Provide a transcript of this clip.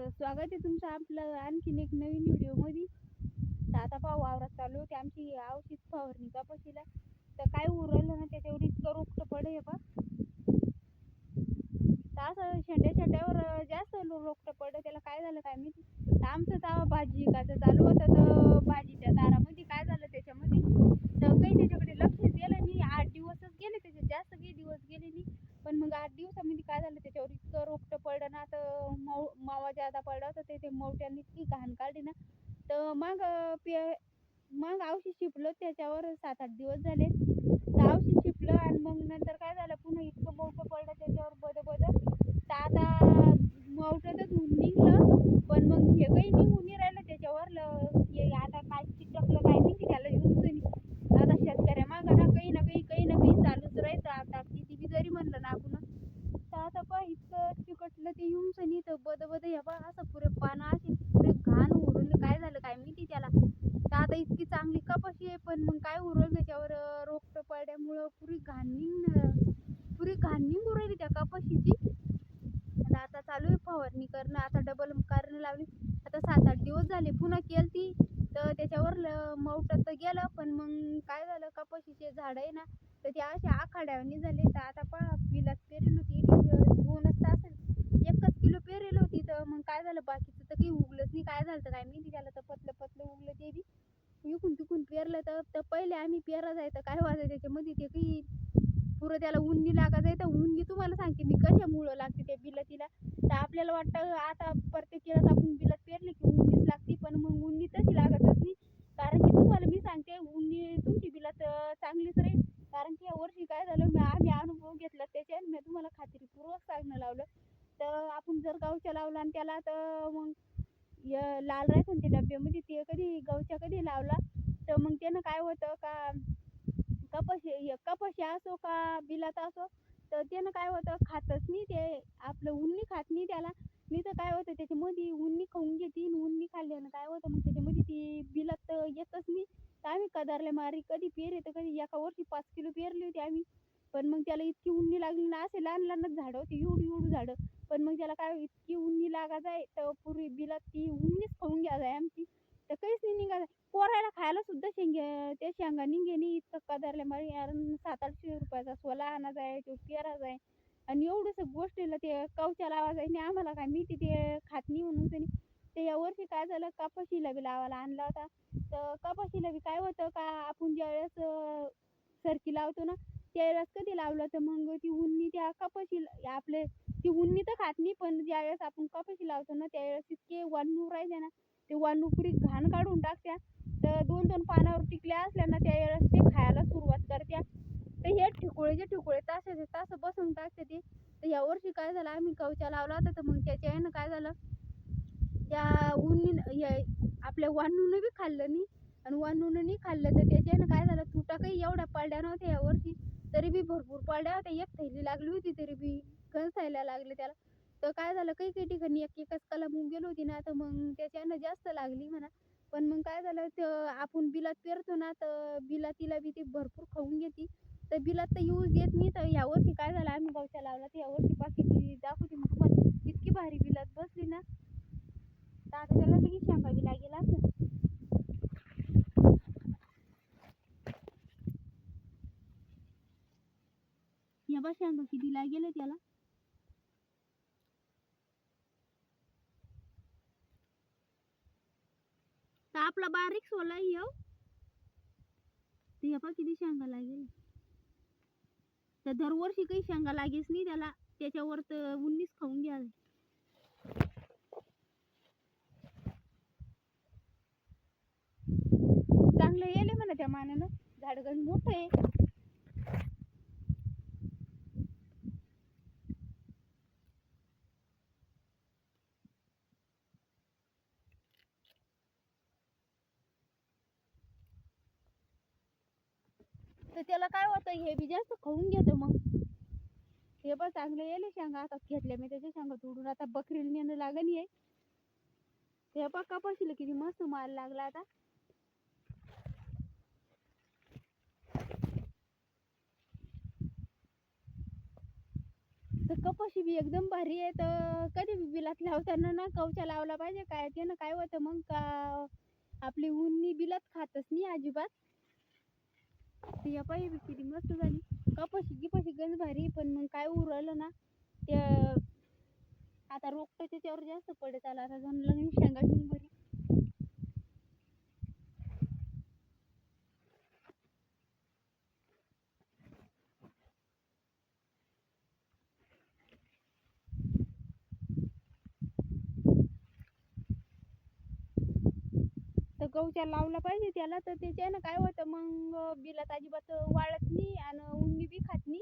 तर स्वागत आहे तुमचं आपलं आणखीन एक नवीन व्हिडिओमध्ये. तर आता पाहू वावरात चालू होती आमची औषध फवारणी कपाशीला तर काय उरलं ना त्याच्यावर इतकं रोगट पडे बा तर असं शेंड्या शेंड्यावर जास्त रोगट पडलं त्याला काय झालं काय माहिती? तर आमचं तेव्हा भाजी विकायचं चालू होतं तर भाजीच्या दारामध्ये काय झालं त्याच्या तर काही त्याच्याकडे लक्षच गेलं नाही आठ दिवसच गेले त्याच्यात जास्त काही दिवस गेले नाही पण मग आठ दिवसामध्ये काय झालं त्याच्यावर इतकं रोगट पडलं ना तर मऊ मावा जादा पडला होता त्यांनी इतकी घाण काढली ना तर मग पे मग औषध शिपलं त्याच्यावर सात आठ दिवस झाले. तर औषध शिपलं आणि मग नंतर काय झालं पुन्हा इतकं मोठं पडलं त्याच्यावर बदबद बद तर आता मोठं तर धुवून निघलं पण मग हे काही निघून नाही राहिलं त्याच्यावर ल- हे आता काय चिटकलं काय नाही त्याला येऊन नाही आता शेतकऱ्या मागं ना काही ना काही काही ना काही चालूच राहायचं आता किती बी जरी म्हणलं ना आपण तर आता पहा इतकं चिकटलं ते येऊन नाही तर बद बद हे पहा असं पुरे पानं अशी पुरे घाण उरले काय झालं काय माहिती त्याला तर आता इतकी चांगली कपाशी आहे पण मग काय उरलं त्याच्यावर अं, रोगट पडल्यामुळं पुरी घाण निघणं पुरी घाण निघून राहिली त्या कपाशीची आणि आता चालू आहे फवारणी करणं आता डबल करणं लावली. आता सात आठ दिवस झाले पुन्हा केलती. तर त्याच्यावर ल- मवटं तर गेलं पण मग काय झालं कपाशीचे झाडं आहे ना तर ते असे आखाड्यावर झाले. तर आता पहा बिलात पेरेल होती इथे दोनच तास एकच किलो पेरेल होती तर मग काय झालं बाकीचं तर काही उगलंच नाही. काय झालं तर काय माहिती त्याला तर पतलं पतलं उगलं ते बी. विकून तिकून पेरलं तर तर पहिले आम्ही पेरा जायचं काय व्हायचं त्याच्यामध्ये ते काही पुरं त्याला उन्नी लागायचं तर उन्नी तुम्हाला सांगते मी कशामुळं लागते त्या बिलातीला. तर आपल्याला वाटतं आता प्रत्येक वेळेस आपण बिलात पेरली की उन्नीच लागते पण मग उन्नी तशी लागतच नाही. कारण की तुम्हाला मी सांगते उन्नी तुमची बिलात चांगलीच राहील. कारण की या वर्षी काय झालं मी आम्ही अनुभव घेतला त्याच्या मी तुम्हाला खात्रीपूर्वक सांगणं लावलं. तर आपण जर गावच्या लावला आणि त्याला तर मग य- लाल राहायचं ते ते डब्यामध्ये ते कधी गवच्या कधी लावला तर मग त्यानं काय होतं का कपाशी हे कपाशी असो का बिलात असो तर त्यानं काय होतं खातच नाही ते. आपलं उन्नी खात नाही त्याला. नाही तर काय होतं त्याच्यामध्ये उन्नी खाऊन घेते उन्नी खाल्ल्यानं काय होतं मग त्याच्यामध्ये ती बिलात तर येतच नाही. तर आम्ही कदारल्या मारी कधी पेर येतं कधी एका वर्षी पाच किलो पेरली होती आम्ही. पण मग त्याला इतकी उन्नी लागली ना असे लहान लहानच झाडं होती एवढी एवढी झाडं. पण मग त्याला काय इतकी उन्नी लागा जाय तर पूर्वी बिलात ती उन्नीच खाऊन घ्या जाय आमची. तर काहीच नाही निघालं. पोरायला खायला सुद्धा शेंगे त्या शेंगा निघे नाही इतकं कदरले मग यार सात आठशे रुपयाचा सोला आणा जाय तो पेरा जाय आणि एवढंसं गोष्टीला ते कवच्या लावा जाय आणि आम्हाला काय मी तिथे खात नाही म्हणून तरी ते यावर्षी काय झालं कपाशीला बी लावायला आणला होता. तर कपाशीला बी काय होतं का आपण ज्यावेळेस सरकी लावतो ना त्यावेळेस कधी लावलं तर मग ती उन्नी त्या कपाशी आपले ती उन्नी तर खात नाही पण ज्यावेळेस आपण कपाशी लावतो ना त्यावेळेस इतके वानू राहायचे ना ते वानू घाण काढून टाकत्या. तर दोन दोन पानावर टिकल्या असल्या ना त्यावेळेस ते खायला सुरुवात करत्या. तर हे ठिकोळेचे ठिकोळे तासाचे तास बसून टाकते ते. तर या वर्षी काय झालं आम्ही कवचा लावला होता तर मग त्याच्या यानं काय झालं त्या उन्नी आपल्या वानूनं बी खाल्लं नाही. आणि वानूनं नाही खाल्लं तर त्याच्यानं काय झालं तुटा काही एवढ्या पडल्या नव्हत्या या वर्षी. तरी बी भरपूर पडल्या होत्या. एक थैली लागली होती तरी बी गंजायला लागले त्याला. तर काय झालं काही काही ठिकाणी एक एकच कलम होऊन गेली होती ना तर मग त्याच्यानं जास्त लागली म्हणा. पण मग काय झालं तर आपण बिलात पेरतो ना तर बिलातीला बी ती भरपूर खाऊन घेते. तर बिलात तर यूज देत नाही तर यावर्षी काय झालं आम्ही गावच्या लावला तर यावर्षी बाकीची दाखवते मग तुम्हाला. इतकी भारी बिलात बसली ना. तर आता त्याला लगेच सांगावी लागेल असं. या बा सांगा किती लागेल त्याला. आता आपला बारीक सोला येऊ ते पा किती शेंगा लागेल. तर दरवर्षी काही शेंगा लागेच नाही त्याला त्याच्यावर तर उन्नीस खाऊन घ्याल चांगलं येले म्हणा त्या मानानं. झाडगण मोठं आहे. तर त्याला काय होतं हे बी जास्त खाऊन घेतं मग. हे पण चांगले येईल शेंगा आता घेतल्या मी त्याच्या शेंगा तोडून. आता बकरीला नेणं लागन ये हे पण कपाशीला किती मस्त माल लागला आता. तर कपाशी बी एकदम भारी आहे. तर कधी बी बिलात लावताना ना कवचा लावला पाहिजे. काय ते ना काय होतं मग का आपली उन्नी बिलात खातच नाही अजिबात. या पाहिजे बी किती मस्त झाली. कपाशी गिपाशी गंज भारी पण मग काय उरलं ना त्या आता रोपटं त्याच्यावर जास्त पडत आला. आता जाऊन लगेच शेंगा घेऊन भरी तर गवच्या लावला पाहिजे त्याला तर त्याच्यानं काय होतं मग बिलात अजिबात वाळत नाही आणि उन्नी बी खात नाही.